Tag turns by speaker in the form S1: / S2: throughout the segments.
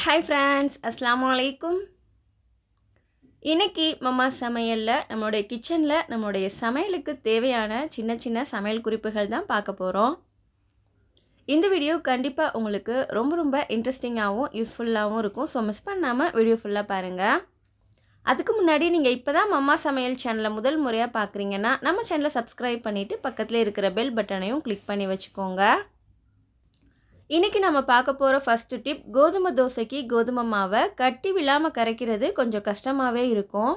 S1: Hi friends அஸ்லாம் வலைக்கும் இன்றைக்கி மம்மா சமையலில் நம்மளுடைய கிச்சனில் நம்மளுடைய சமையலுக்கு தேவையான சின்ன சின்ன சமையல் குறிப்புகள் தான் பார்க்க போகிறோம் இந்த வீடியோ கண்டிப்பாக உங்களுக்கு ரொம்ப ரொம்ப இன்ட்ரெஸ்டிங்காகவும் யூஸ்ஃபுல்லாகவும் இருக்கும். ஸோ மிஸ் பண்ணாமல் வீடியோ ஃபுல்லாக பாருங்கள் அதுக்கு முன்னாடி நீங்கள் இப்போ தான் மம்மா சமையல் சேனலை முதல் முறையாக பார்க்குறீங்கன்னா நம்ம சேனலை சப்ஸ்கிரைப் பண்ணிவிட்டு பக்கத்தில் இருக்கிற பெல் பட்டனையும் கிளிக் பண்ணி வச்சுக்கோங்க. இன்றைக்கி நம்ம பார்க்க போகிற ஃபஸ்ட்டு டிப் கோதுமை தோசைக்கு கோதுமை மாவை கட்டி விழாமல் கரைக்கிறது கொஞ்சம் கஷ்டமாகவே இருக்கும்.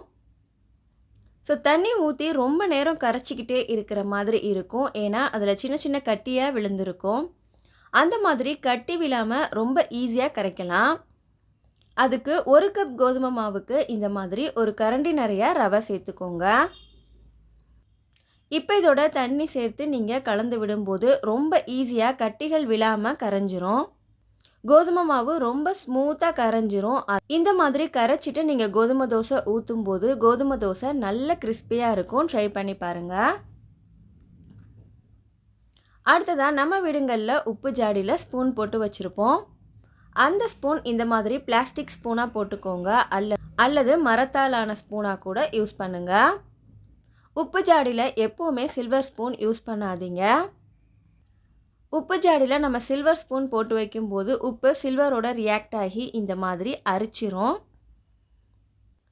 S1: ஸோ தண்ணி ஊற்றி ரொம்ப நேரம் கரைச்சிக்கிட்டே இருக்கிற மாதிரி இருக்கும். ஏன்னா அதில் சின்ன சின்ன கட்டியாக விழுந்திருக்கும். அந்த மாதிரி கட்டி விழாமல் ரொம்ப ஈஸியாக கரைக்கலாம். அதுக்கு ஒரு கப் கோதுமை மாவுக்கு இந்த மாதிரி ஒரு கரண்டி நிறையா ரவை சேர்த்துக்கோங்க. இப்போ இதோட தண்ணி சேர்த்து நீங்கள் கலந்து விடும்போது ரொம்ப ஈஸியாக கட்டிகள் விழாமல் கரைஞ்சிரும். கோதுமை மாவு ரொம்ப ஸ்மூத்தாக கரைஞ்சிரும். இந்த மாதிரி கரைச்சிட்டு நீங்கள் கோதுமை தோசை ஊற்றும் போது கோதுமை தோசை நல்ல கிறிஸ்பியாக இருக்கும். ட்ரை பண்ணி பாருங்கள் அடுத்ததாக நம்ம வீடுங்களில் உப்பு ஜாடியில் ஸ்பூன் போட்டு வச்சுருப்போம். அந்த ஸ்பூன் இந்த மாதிரி பிளாஸ்டிக் ஸ்பூனாக போட்டுக்கோங்க. அல்ல அல்லது மரத்தாலான ஸ்பூனாக கூட யூஸ் பண்ணுங்கள் உப்பு ஜாடியில் எப்போவுமே சில்வர் ஸ்பூன் யூஸ் பண்ணாதீங்க. உப்பு ஜாடியில் நம்ம சில்வர் ஸ்பூன் போட்டு வைக்கும்போது உப்பு சில்வரோட ரியாக்ட் ஆகி இந்த மாதிரி அரிச்சிரும்.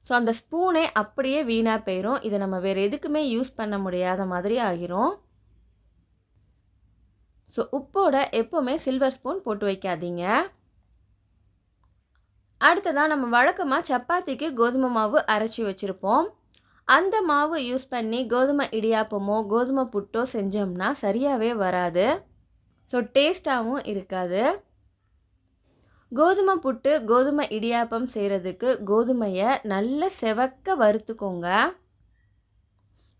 S1: ஸோ அந்த ஸ்பூனே அப்படியே வீணாக போயிடும் இதை நம்ம வேறு எதுக்குமே யூஸ் பண்ண முடியாத மாதிரி ஆகிரும். ஸோ உப்போட எப்போவுமே சில்வர் ஸ்பூன் போட்டு வைக்காதீங்க. அடுத்ததாக நம்ம வழக்கமாக சப்பாத்திக்கு கோதுமை மாவு அரைச்சி வச்சுருப்போம். அந்த மாவு யூஸ் பண்ணி கோதுமை இடியாப்பமோ கோதுமை புட்டோ செஞ்சோம்னா சரியாகவே வராது. ஸோ டேஸ்ட்டாகவும் இருக்காது. கோதுமை புட்டு கோதுமை இடியாப்பம் செய்கிறதுக்கு கோதுமையை நல்ல செவக்க வறுத்துக்கோங்க.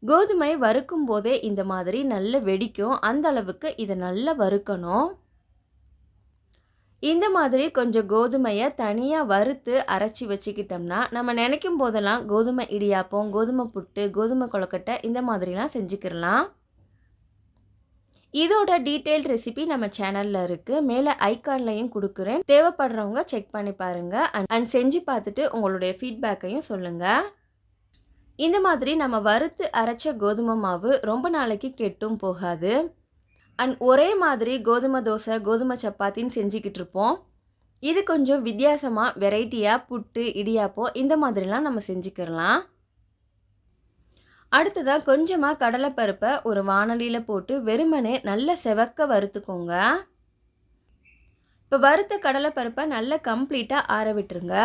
S1: கோதுமை வறுக்கும் போதே இந்த மாதிரி நல்ல வெடிக்கும். அந்த அளவுக்கு இதை நல்லா வறுக்கணும். இந்த மாதிரி கொஞ்சம் கோதுமையை தனியாக வறுத்து அரைச்சி வச்சுக்கிட்டோம்னா நம்ம நினைக்கும் போதெல்லாம் கோதுமை இடியாப்பம் கோதுமை புட்டு கோதுமை கொழக்கட்டை இந்த மாதிரிலாம் செஞ்சுக்கிடலாம். இதோட டீட்டெயில் ரெசிபி நம்ம சேனலில் இருக்குது மேலே ஐக்கான்லையும் கொடுக்குறேன். தேவைப்படுறவங்க செக் பண்ணி பாருங்கள் அண்ட் செஞ்சு பார்த்துட்டு உங்களுடைய ஃபீட்பேக்கையும் சொல்லுங்கள் இந்த மாதிரி நம்ம வறுத்து அரைச்ச கோதுமை மாவு ரொம்ப நாளைக்கு கெட்டும் போகாது. அண்ட் ஒரே மாதிரி கோதுமை தோசை கோதுமை சப்பாத்தின்னு செஞ்சுக்கிட்டு இருப்போம். இது கொஞ்சம் வித்தியாசமாக வெரைட்டியாக புட்டு இடியாப்பம் இந்த மாதிரிலாம் நம்ம செஞ்சுக்கிடலாம். அடுத்ததாக கொஞ்சமாக கடலைப்பருப்பை ஒரு வானலியில் போட்டு வெறுமனே நல்ல செவக்க வறுத்துக்கோங்க. இப்போ வறுத்த கடலைப்பருப்பை நல்லா கம்ப்ளீட்டாக ஆற விட்டுருங்க.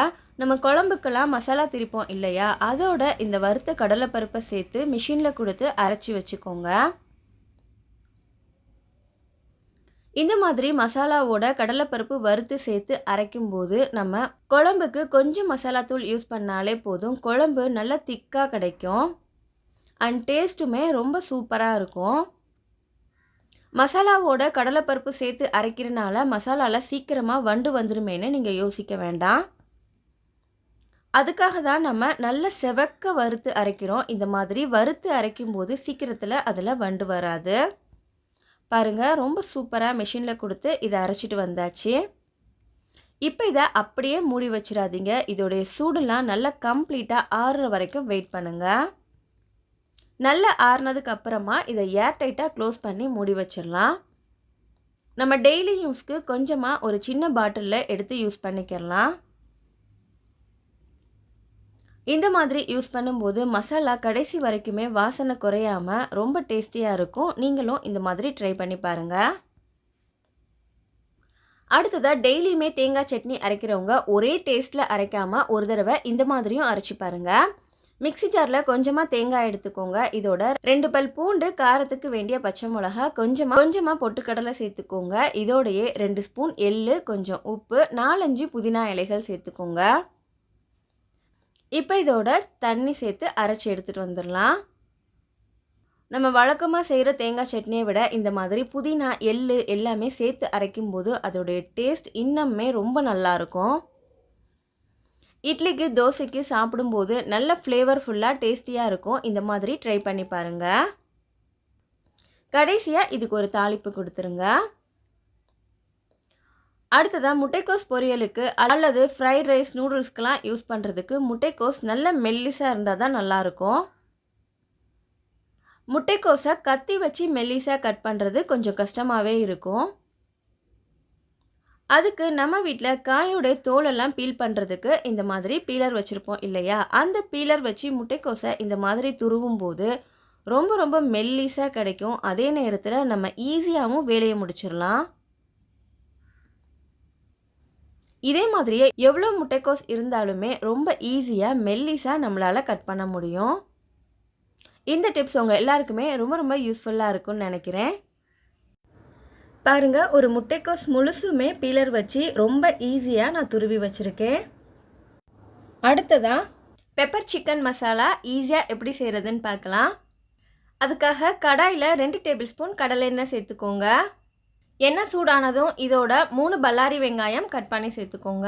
S1: நம்ம குழம்புக்கெல்லாம் மசாலா திரிப்போம் இல்லையா? அதோட இந்த வறுத்த கடலைப்பருப்பை சேர்த்து மிஷினில் கொடுத்து அரைச்சி வச்சுக்கோங்க. இந்த மாதிரி மசாலாவோட கடலைப்பருப்பு வறுத்து சேர்த்து அரைக்கும்போது நம்ம குழம்புக்கு கொஞ்சம் மசாலாத்தூள் யூஸ் பண்ணாலே போதும். குழம்பு நல்லா திக்காக கிடைக்கும். அண்ட் டேஸ்ட்டுமே ரொம்ப சூப்பராக இருக்கும். மசாலாவோட கடலைப்பருப்பு சேர்த்து அரைக்கிறனால மசாலாவில் சீக்கிரமாக வண்டு வந்துருமேனு நீங்கள் யோசிக்க வேண்டாம். அதுக்காக தான் நம்ம நல்ல செவக்க வறுத்து அரைக்கிறோம். இந்த மாதிரி வறுத்து அரைக்கும்போது சீக்கிரத்தில் அதில் வண்டு வராது. பாருங்கள் ரொம்ப சூப்பராக மிஷினில் கொடுத்து இதை அரைச்சிட்டு வந்தாச்சு. இப்போ இதை அப்படியே மூடி வச்சிடாதீங்க. இதோடைய சூடுலாம் நல்லா கம்ப்ளீட்டாக ஆறுற வரைக்கும் வெயிட் பண்ணுங்கள் நல்லா ஆறுனதுக்கு அப்புறமா இதை ஏர் டைட்டாக க்ளோஸ் பண்ணி மூடி வச்சிடலாம். நம்ம டெய்லி யூஸ்க்கு கொஞ்சமாக ஒரு சின்ன பாட்டிலில் எடுத்து யூஸ் பண்ணிக்கிடலாம். இந்த மாதிரி யூஸ் பண்ணும்போது மசாலா கடைசி வரைக்குமே வாசனை குறையாமல் ரொம்ப டேஸ்டியாக இருக்கும். நீங்களும் இந்த மாதிரி ட்ரை பண்ணி பாருங்கள் அடுத்ததாக டெய்லியுமே தேங்காய் சட்னி அரைக்கிறவங்க ஒரே டேஸ்ட்டில் அரைக்காமல் ஒரு தடவை இந்த மாதிரியும் அரைச்சி பாருங்கள் மிக்சி ஜாரில் கொஞ்சமாக தேங்காய் எடுத்துக்கோங்க. இதோட ரெண்டு பல் பூண்டு காரத்துக்கு வேண்டிய பச்சை மிளகா கொஞ்சமாக கொஞ்சமாக பொட்டுக்கடலை சேர்த்துக்கோங்க. இதோடையே ரெண்டு ஸ்பூன் எள்ளு கொஞ்சம் உப்பு நாலஞ்சு புதினா இலைகள் சேர்த்துக்கோங்க. இப்போ இதோட தண்ணி சேர்த்து அரைச்சி எடுத்துகிட்டு வந்துடலாம். நம்ம வழக்கமாக செய்கிற தேங்காய் சட்னியை விட இந்த மாதிரி புதினா எள் எல்லாமே சேர்த்து அரைக்கும்போது அதோடைய டேஸ்ட் இன்னமே ரொம்ப நல்லாயிருக்கும் இட்லிக்கு தோசைக்கு சாப்பிடும்போது நல்ல ஃப்ளேவர்ஃபுல்லாக டேஸ்டியாக இருக்கும். இந்த மாதிரி ட்ரை பண்ணி பாருங்கள் கடைசியாக இதுக்கு ஒரு தாளிப்பு கொடுத்துருங்க. அடுத்ததாக முட்டைக்கோஸ் பொரியலுக்கு அல்லது ஃப்ரைட் ரைஸ் நூடுல்ஸ்க்கெலாம் யூஸ் பண்ணுறதுக்கு முட்டைக்கோஸ் நல்ல மெல்லிஸாக இருந்தால் தான் நல்லாயிருக்கும் முட்டைக்கோஸை கத்தி வச்சு மெல்லிஸாக கட் பண்ணுறது கொஞ்சம் கஷ்டமாகவே இருக்கும். அதுக்கு நம்ம வீட்டில் காயோடைய தோலெல்லாம் பீல் பண்ணுறதுக்கு இந்த மாதிரி பீலர் வச்சுருப்போம் இல்லையா? அந்த பீலர் வச்சு முட்டைக்கோஸை இந்த மாதிரி துருவும் போது ரொம்ப ரொம்ப மெல்லிஸாக கிடைக்கும். அதே நேரத்தில் நம்ம ஈஸியாகவும் வேலையை முடிச்சிடலாம். இதே மாதிரியே எவ்வளோ முட்டைக்கோஸ் இருந்தாலுமே ரொம்ப ஈஸியாக மெல்லிஸாக நம்மளால் கட் பண்ண முடியும். இந்த டிப்ஸ் உங்கள் எல்லாருக்குமே ரொம்ப ரொம்ப யூஸ்ஃபுல்லாக இருக்கும்னு நினைக்கிறேன். பாருங்கள் ஒரு முட்டைக்கோஸ் முழுசுமே பீலர் வச்சு ரொம்ப ஈஸியாக நான் துருவி வச்சுருக்கேன். அடுத்ததாக பெப்பர் சிக்கன் மசாலா ஈஸியாக எப்படி செய்கிறதுன்னு பார்க்கலாம். அதுக்காக கடாயில் ரெண்டு டேபிள் ஸ்பூன் கடலை எண்ணெய் சேர்த்துக்கோங்க. எண்ணெய் சூடானதும் இதோட மூணு பல்லாரி வெங்காயம் கட் பண்ணி சேர்த்துக்கோங்க.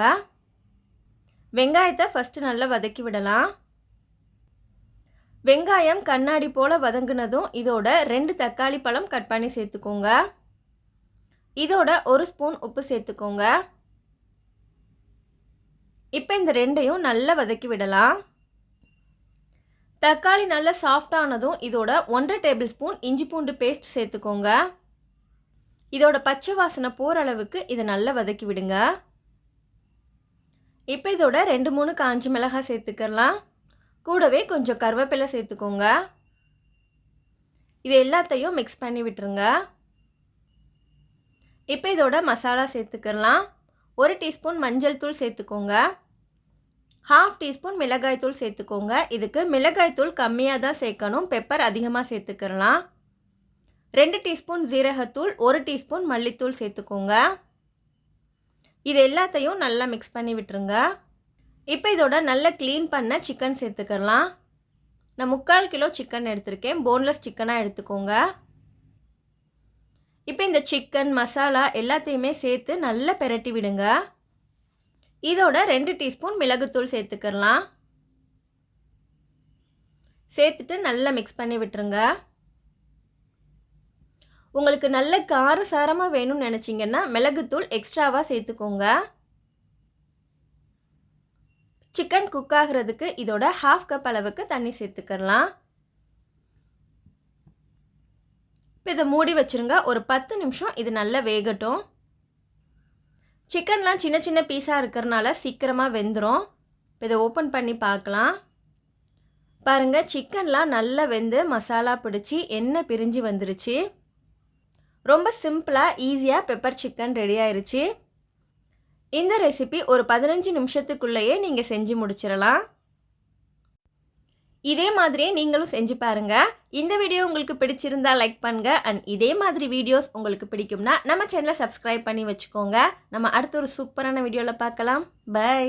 S1: வெங்காயத்தை ஃபஸ்ட்டு நல்லா வதக்கி விடலாம். வெங்காயம் கண்ணாடி போல் வதங்கினதும் இதோட ரெண்டு தக்காளி பழம் கட் பண்ணி சேர்த்துக்கோங்க. இதோட ஒரு ஸ்பூன் உப்பு சேர்த்துக்கோங்க. இப்போ இந்த ரெண்டையும் நல்லா வதக்கி விடலாம். தக்காளி நல்லா சாஃப்டானதும் இதோட ஒன்றரை டேபிள் ஸ்பூன் இஞ்சி பூண்டு பேஸ்ட் சேர்த்துக்கோங்க. இதோட பச்சை வாசனை போகிற அளவுக்கு இதை நல்லா வதக்கி விடுங்க. இப்போ இதோட ரெண்டு மூணு காஞ்சி மிளகாய் சேர்த்துக்கலாம். கூடவே கொஞ்சம் கருவேப்பிலை சேர்த்துக்கோங்க. இது எல்லாத்தையும் மிக்ஸ் பண்ணி விட்டுருங்க. இப்போ இதோட மசாலா சேர்த்துக்கலாம். ஒரு டீஸ்பூன் மஞ்சள் தூள் சேர்த்துக்கோங்க. ஹாஃப் டீஸ்பூன் மிளகாய் தூள் சேர்த்துக்கோங்க. இதுக்கு மிளகாய் தூள் கம்மியாக தான் சேர்க்கணும். பெப்பர் அதிகமாக சேர்த்துக்கலாம். ரெண்டு டீஸ்பூன் ஜீரகத்தூள் ஒரு டீஸ்பூன் மல்லித்தூள் சேர்த்துக்கோங்க. இது எல்லாத்தையும் நல்லா மிக்ஸ் பண்ணி விட்டுருங்க. இப்போ இதோட நல்லா க்ளீன் பண்ண சிக்கன் சேர்த்துக்கலாம். நான் முக்கால் கிலோ சிக்கன் எடுத்திருக்கேன். போன்லெஸ் சிக்கனாக எடுத்துக்கோங்க. இப்போ இந்த சிக்கன் மசாலா எல்லாத்தையுமே சேர்த்து நல்லா பெரட்டி விடுங்க. இதோட ரெண்டு டீஸ்பூன் மிளகுத்தூள் சேர்த்துக்கலாம். சேர்த்துட்டு நல்லா மிக்ஸ் பண்ணி விட்டுருங்க. உங்களுக்கு நல்ல காரசாரமாக வேணும்னு நினச்சிங்கன்னா மிளகுத்தூள் எக்ஸ்ட்ராவாக சேர்த்துக்கோங்க. சிக்கன் குக் ஆகிறதுக்கு இதோட ஹாஃப் கப் அளவுக்கு தண்ணி சேர்த்துக்கலாம். இப்போ இதை மூடி வச்சுருங்க. ஒரு பத்து நிமிஷம் இது நல்லா வேகட்டும். சிக்கன்லாம் சின்ன சின்ன பீஸாக இருக்கிறனால சீக்கிரமாக வெந்துடும் இப்போ இதை ஓப்பன் பண்ணி பார்க்கலாம். பாருங்கள் சிக்கன்லாம் நல்லா வெந்து மசாலா பிடிச்சி எண்ணெய் பிரிஞ்சு வந்துருச்சு. ரொம்ப சிம்பிளாக ஈஸியாக பெப்பர் சிக்கன் ரெடி ஆயிடுச்சு இந்த ரெசிபி ஒரு பதினஞ்சு நிமிஷத்துக்குள்ளேயே நீங்கள் செஞ்சு முடிச்சிடலாம். இதே மாதிரியே நீங்களும் செஞ்சு பாருங்கள் இந்த வீடியோ உங்களுக்கு பிடிச்சிருந்தா லைக் பண்ணுங்கள் அண்ட் இதே மாதிரி வீடியோஸ் உங்களுக்கு பிடிக்கும்னா நம்ம சேனலை சப்ஸ்கிரைப் பண்ணி வச்சுக்கோங்க. நம்ம அடுத்த ஒரு சூப்பரான வீடியோவில் பார்க்கலாம். பை